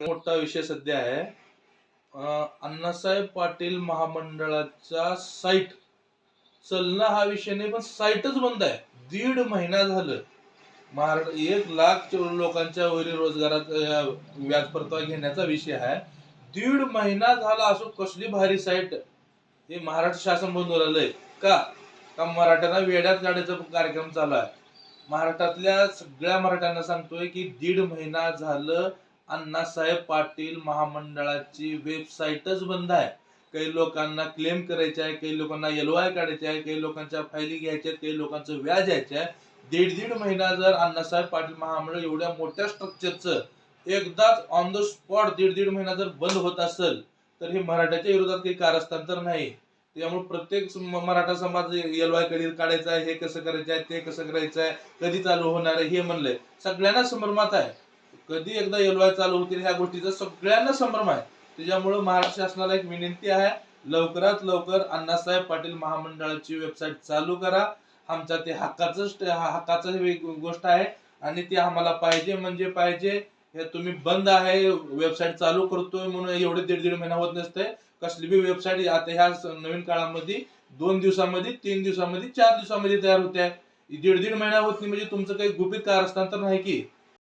मोठा विषय सध्या आहे. अण्णासाहेब पाटील महामंडळाचा साईट. चलणं हा विषय नाही पण साईटच बंद आहे. दीड महिना झालं. महाराष्ट्र एक लाख लोकांच्या वरील रोजगारात व्याज परतावा घेण्याचा विषय आहे. दीड महिना झाला असो कसली भारी साईट. हे महाराष्ट्र शासन बंद राहिलंय का? का मराठ्यांना वेड्यात काढायचा कार्यक्रम चालू आहे? महाराष्ट्रातल्या सगळ्या मराठ्यांना सांगतोय की दीड महिना झालं अण्णासाहेब पाटील महामंडळाची वेबसाईटच बंद आहे. काही लोकांना क्लेम करायचे आहे काही लोकांना एल वाय काढायचे आहे काही लोकांच्या फायली घ्यायच्या आहेत काही लोकांचं व्याज यायचे आहे. दीड दीड महिना जर अण्णासाहेब पाटील महामंडळ एवढ्या मोठ्या स्ट्रक्चरचं एकदाच ऑन द स्पॉट दीड दीड महिना जर बंद होत असेल तर हे मराठ्याच्या विरोधात काही कारस्थांतर नाही. त्यामुळे प्रत्येक मराठा समाज एल वाय कधी काढायचं आहे हे कसं करायचं आहे ते कसं करायचं आहे कधी चालू होणार आहे हे म्हणलंय. सगळ्यांना संभ्रमात आहे. कधी एकदा एलवाय चालू होतील ह्या गोष्टीचा सगळ्यांना संभ्रम आहे. त्याच्यामुळे महाराष्ट्र शासनाला एक विनंती आहे लवकरात लवकर अण्णासाहेब पाटील महामंडळाची वेबसाईट चालू करा. आमचा ते हक्काचं हक्काचं हे गोष्ट आहे आणि ते आम्हाला पाहिजे म्हणजे पाहिजे. हे तुम्ही बंद आहे वेबसाईट चालू करतोय म्हणून एवढे दीड दीड महिना होत नसते कसली बी वेबसाईट आता ह्या नवीन काळामध्ये दोन दिवसामध्ये तीन दिवसामध्ये चार दिवसामध्ये तयार होते. दीड दीड महिना होत नाही म्हणजे तुमचं काही गुपित कारस्थान तर नाही की.